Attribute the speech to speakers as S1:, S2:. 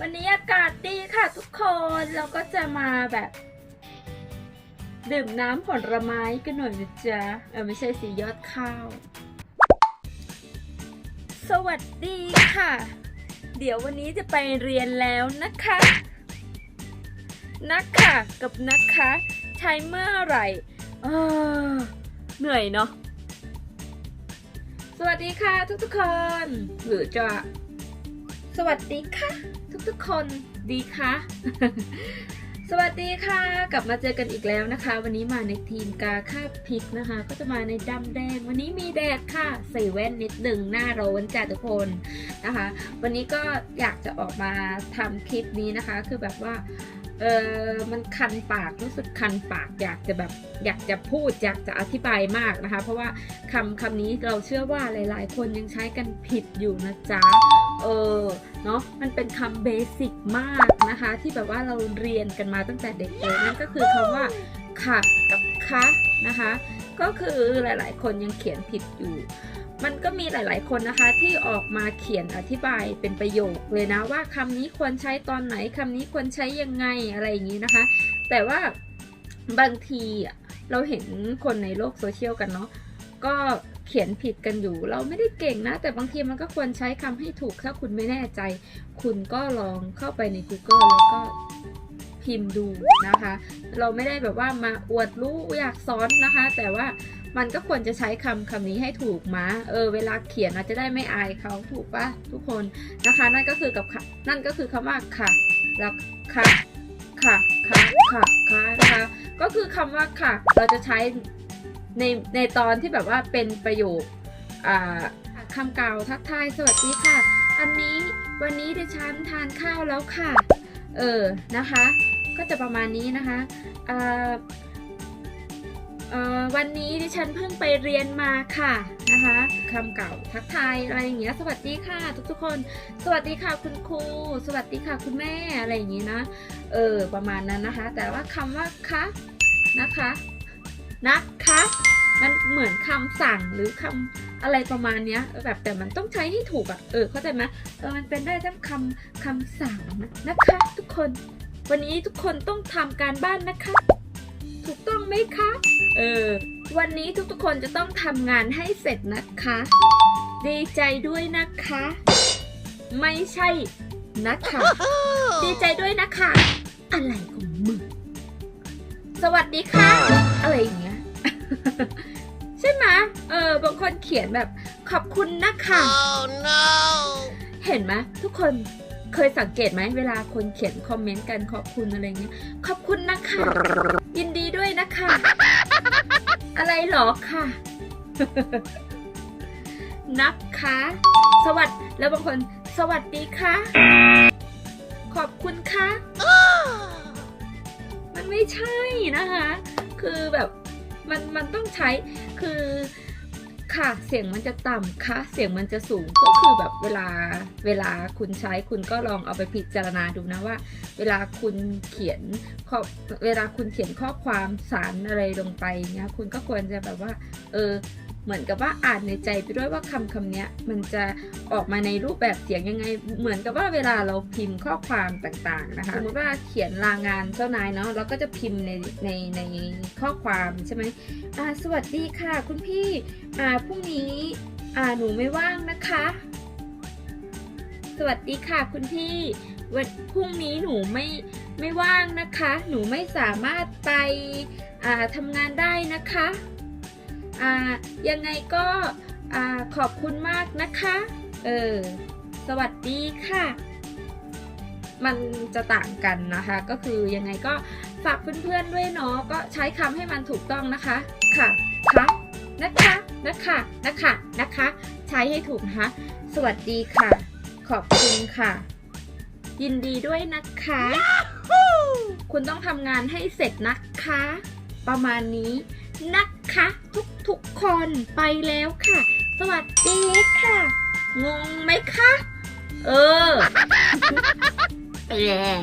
S1: วันนี้อากาศดีค่ะทุกคนเราก็จะมาแบบ ดื่มน้ำผลไม้กันหน่อยนะจ๊ะ เออไม่ใช่สียอดข้าว สวัสดีค่ะ เดี๋ยววันนี้จะไปเรียนแล้วนะคะ นักค่ะกับนะคะ ใช้เมื่อไหร่เออเหนื่อยเนาะสวัสดีค่ะทุกๆคนหรือจะ สวัสดีค่ะ ทุกๆคนดีคะสวัสดีค่ะ กลับมาเจอกันอีกแล้วนะคะ วันนี้มาในทีมกาค่าพริกนะคะ ก็จะมาในดำแดง วันนี้มีแดดค่ะ ใส่แว่นนิดหนึ่งหน้าร้อนจ้าทุกคนนะคะ วันนี้ก็อยากจะออกมาทำคลิปนี้นะคะ คือแบบว่า เออมันคันปากรู้สึกคันปากอยากจะแบบอยากจะพูดอยากจะอธิบายมากนะคะ เพราะว่าคำคำนี้เราเชื่อว่าหลาย ๆ คนยังใช้กันผิดอยู่นะจ๊ะเออเนาะมันเป็นคำเบสิกมากนะคะ ที่แบบว่าเราเรียนกันมาตั้งแต่เด็กเลยนั่นก็คือคำว่าค่ะกับคะ นะคะ ก็คือหลายๆ คนยังเขียนผิดอยู่ มันก็มีหลาย ๆ คนนะคะที่ออกมาเขียนอธิบายเป็นประโยคเลยนะว่าคำนี้ควรใช้ตอนไหนคำนี้ควรใช้ยังไงอะไรอย่างนี้นะคะ แต่ว่าบางทีเราเห็นคนในโลกโซเชียลกันเนาะก็เขียนผิดกันอยู่ เราไม่ได้เก่งนะ แต่บางทีมันก็ควรใช้คำให้ถูกถ้าคุณไม่แน่ใจ คุณก็ลองเข้าไปใน Google แล้วก็ พิมพ์ดูนะคะ เราไม่ได้แบบว่ามาอวดรู้อยากสอนนะคะ แต่ว่ามันก็ควรจะใช้คำคำนี้ให้ถูกมาเออ เวลาเขียนอาจจะได้ไม่อายเขาถูกปะทุกคนนะคะ นั่นก็คือกับนั่นก็คือคำว่าค่ะแล้วค่ะค่ะค่ะค่ะค่ะนะคะ ก็คือคำว่าค่ะ เราจะใช้ในในตอนที่แบบว่าเป็นประโยคอ่าคำกล่าวทักทายสวัสดีค่ะ อันนี้วันนี้ดิฉันทานข้าวแล้วค่ะ เออนะคะ ก็จะประมาณนี้นะคะวันนี้ดิฉันเพิ่งไปเรียนมาค่ะนะคะคำเก่าทักทายอะไรอย่างเงี้ย สวัสดีค่ะ ทุกๆคน สวัสดีค่ะคุณครู สวัสดีค่ะคุณแม่อะไรอย่างงี้นะ เออประมาณนั้นนะคะ แต่ว่าคำว่าคะนะคะนะคะมันเหมือนคำสั่งหรือคำอะไรประมาณเนี้ยแบบแต่มันต้องใช้ให้ถูกอะเออเข้าใจไหมเออมันเป็นได้ทั้งคำคำสั่งนะนะคะ ทุกคน วันนี้ทุกคนต้องทำการบ้านนะคะ ถูกต้องไหมคะ เออ วันนี้ทุกๆคนจะต้องทำงานให้เสร็จนะคะ ดีใจด้วยนะคะ ไม่ใช่นะคะ ดีใจด้วยนะคะ อะไรของมึง สวัสดีค่ะ อะไรอย่างเงี้ย ใช่ไหมเออ บางคนเขียนแบบขอบคุณนะคะ
S2: Oh no!
S1: เห็นไหมทุกคน เคยสังเกตไหมเวลาคนเขียนคอมเมนต์กันขอบคุณอะไรเงี้ย ขอบคุณนะคะ ยินดีด้วยนะคะ อะไรหรอค่ะ นะคะ สวัสดีแล้วบางคนสวัสดีค่ะ ขอบคุณค่ะมันไม่ใช่นะคะ คือแบบมันมันต้องใช้คือ ค่ะ เสียงมันจะต่ำค่ะ เสียงมันจะสูงก็คือแบบเวลาเวลาคุณใช้คุณก็ลองเอาไปพิจารณาดูนะว่า เวลาคุณเขียนข้อเวลาคุณเขียนข้อความสารอะไรลงไปเนี้ยคุณก็ควรจะแบบว่า เออ เหมือนกับว่าอ่านในใจไปด้วยว่าคำคำเนี้ยมันจะออกมาในรูปแบบเสียงยังไง เหมือนกับว่าเวลาเราพิมพ์ข้อความต่างๆนะคะสมมติว่าเขียนลางานเจ้านายเนาะเราก็จะพิมพ์ในในในข้อความใช่ไหมอ่าสวัสดีค่ะ คุณพี่อ่าพรุ่งนี้อ่าหนูไม่ว่างนะคะ สวัสดีค่ะ คุณพี่วันพรุ่งนี้หนูไม่ไม่ว่างนะคะ หนูไม่สามารถไปอ่าทำงานได้นะคะอ่า ยังไงก็ขอบคุณมากนะคะ เออ สวัสดีค่ะ มันจะต่างกันนะคะ ก็คือยังไงก็ฝากเพื่อนๆด้วยเนาะ ก็ใช้คำให้มันถูกต้องนะคะ ค่ะคะนะคะ นะคะ นะคะ นะคะ ใช้ให้ถูกนะคะ สวัสดีค่ะ ขอบคุณค่ะ ยินดีด้วยนะคะ คุณต้องทำงานให้เสร็จนะคะ ประมาณนี้นะคะทุก ทุกคนไปแล้วค่ะ สวัสดีค่ะ งงไหมคะ เออ ไปแล้ว